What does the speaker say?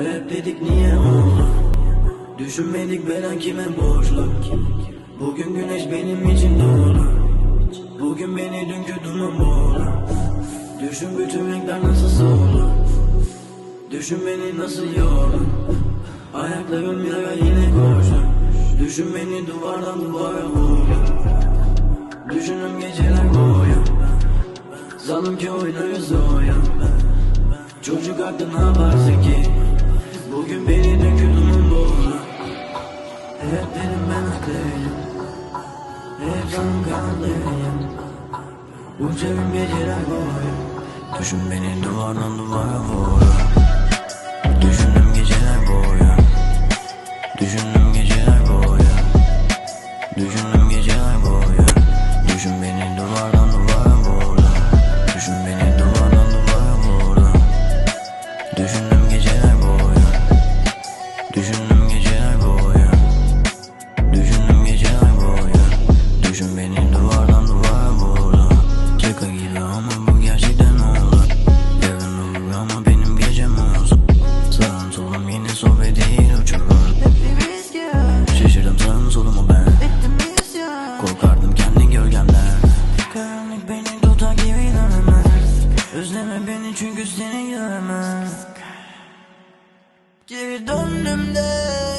Hep dedik niye oldu Düşünmedik bela kime borçlu Bugün güneş benim için doğdu Bugün beni dünkü duman boğdu Düşün bütün renkler nasıl soldu Düşün beni nasıl yordu Ayaklarım yere yine koştu Düşün beni duvardan duvara vurdu Düşünün geceler boyu. Sandım ki oynarız oyun Çocuk aklı ne ki Bugün beni duman boğdu Hep dedim ben haklıyım Hep sandım kanatlıyım Uçarım geceler boyu. Düşün beni duvardan duvara vur. Düşündüm geceler boyu. Düşündüm çünkü seni göremez Geri döndüm de